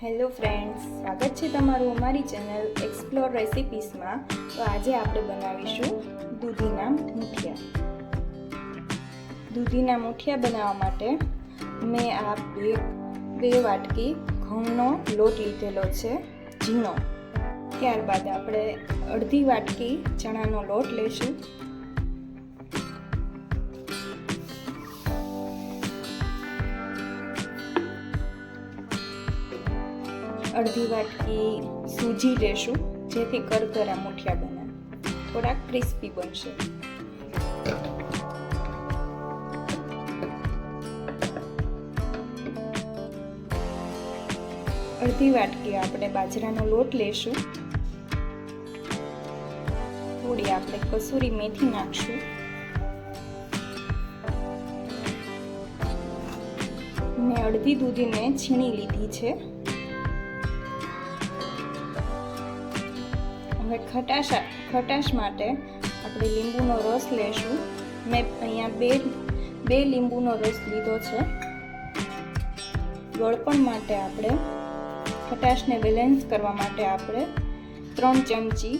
Hello friends, સ્વાગત છે તમારું અમારી ચેનલ એક્સપ્લોર રેસિપીસમાં તો આજે આપણે બનાવીશું દૂધીના મૂઠિયા. દૂધીના મૂઠિયા બનાવવા માટે મેં આ બે બે વાટકી ઘઉંનો લોટ લીધેલો છે, ઝીણો. ત્યારબાદ આપણે અડધી વાટકી ચણાનો લોટ લઈશું અડધી વાટકી સૂજી લેશું, જેથી કરકરા મુઠિયા બને. થોડાક ક્રિસ્પી બનશે. અડધી વાટકી આપણે બાજરાનો લોટ લેશું. થોડી આપણે કસૂરી મેથી નાખશું. મેં અડધી દૂધીને છીણી લીધી છે. હવે ખટાશ ખટાશ માટે આપણે લીંબુનો રસ લેશું. મેં અહીંયા બે બે લીંબુનો રસ લીધો છે. ગળપણ માટે આપણે ખટાશને બેલેન્સ કરવા માટે આપણે ત્રણ ચમચી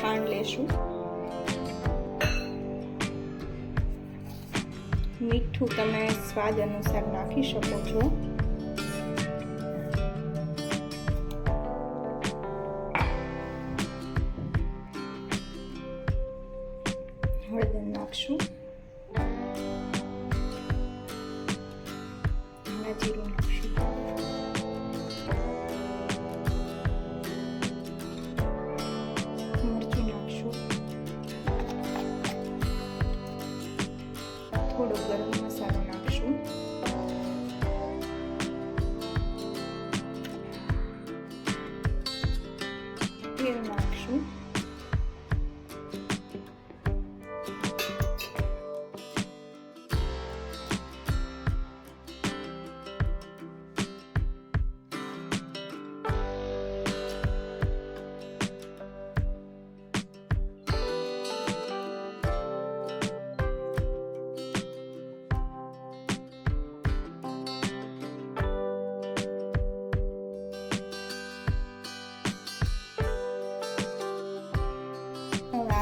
ખાંડ લેશું. મીઠું તમે સ્વાદ અનુસાર નાખી શકો છો. baixo.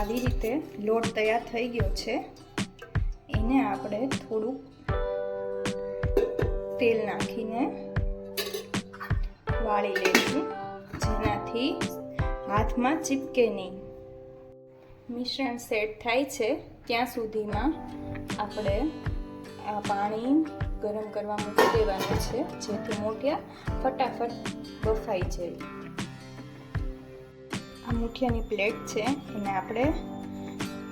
આવી રીતે લોટ તૈયાર થઈ ગયો છે. એને આપણે થોડુંક તેલ નાખીને વાળી લઈશું, જેનાથી હાથમાં ચીપકે નહીં. મિશ્રણ સેટ થાય છે ત્યાં સુધીમાં આપણે આ પાણી ગરમ કરવા મૂકી દેવાનું છે, જેથી મોટિયા ફટાફટ બફાઈ જાય. આ મુઠિયાની પ્લેટ છે, એને આપણે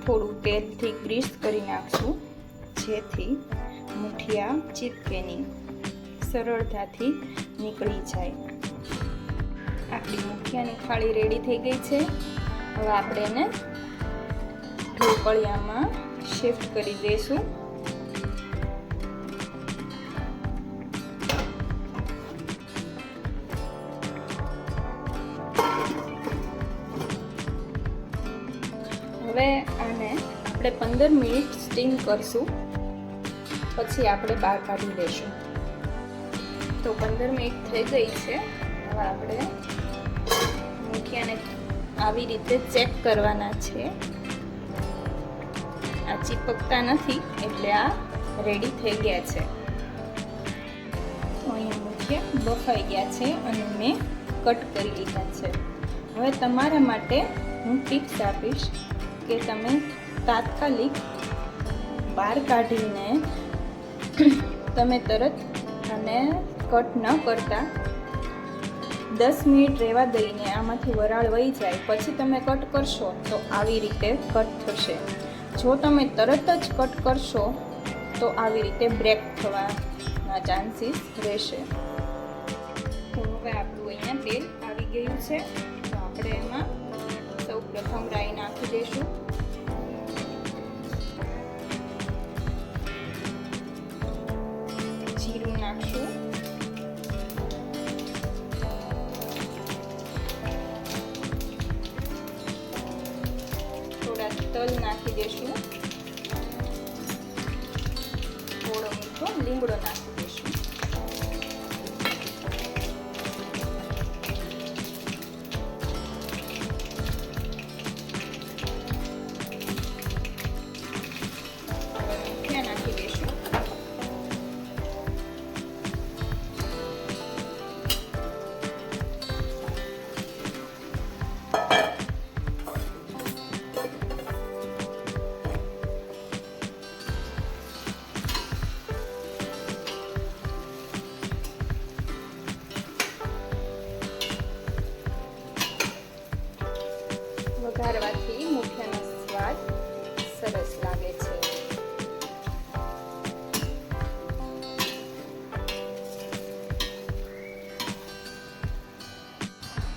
થોડું તેલથી ગ્રીસ કરી નાખશું, જેથી મુઠિયા ચીપકે નહીં સરળતાથી નીકળી જાય. આપણી મુઠિયાની થાળી રેડી થઈ ગઈ છે. હવે આપણે એને ઢોકળિયામાં શિફ્ટ કરી દઈશું. હવે આને આપણે પંદર મિનિટ સ્ટીમ કરશું. પછી આપણે બહાર કાઢી લઈશું તો પંદર મિનિટ થઈ ગઈ છે. હવે આપણે મૂઠિયાને આવી રીતે ચેક કરવાના છે. આ ચીપકતા નથી, એટલે આ રેડી થઈ ગયા છે. તો અહીંયા મૂઠિયા બફાઈ ગયા છે અને મેં કટ કરી લીધા છે. હવે તમારા માટે હું ટિપ્સ આપીશ. કે તમે તાત્કાલિક બહાર કાઢીને તમે તરત અને કટ ન કરતા. દસ મિનિટ રહેવા દઈને આમાંથી વરાળ વહી જાય. પછી તમે કટ કરશો તો આવી રીતે કટ થશે. જો તમે તરત જ કટ કરશો તો આવી રીતે બ્રેક થવાના ચાન્સીસ રહેશે. તો હવે આપણું અહીંયા તેલ આવી ગયું છે. તો આપણે એમાં સૌ પ્રથમ રાઈ નાખી દઈશું જીરું નાખશું થોડા તલ નાખી દઈશું થોડો મીઠો લીમડો નાખી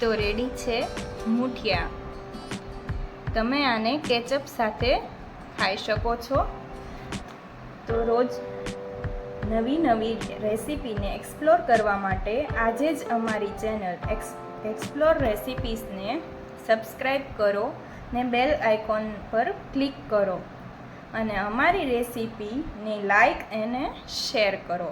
તો રેડી છે મૂઠિયા. તમે આને કેચઅપ સાથે ખાઈ શકો છો. તો રોજ નવી નવી રેસીપીને એક્સપ્લોર કરવા માટે આજે જ અમારી ચેનલ એક્સ એક્સપ્લોર રેસિપીસને સબસ્ક્રાઈબ કરો ને બેલ આઇકોન પર ક્લિક કરો. અને અમારી રેસીપીને લાઈક અને શેર કરો.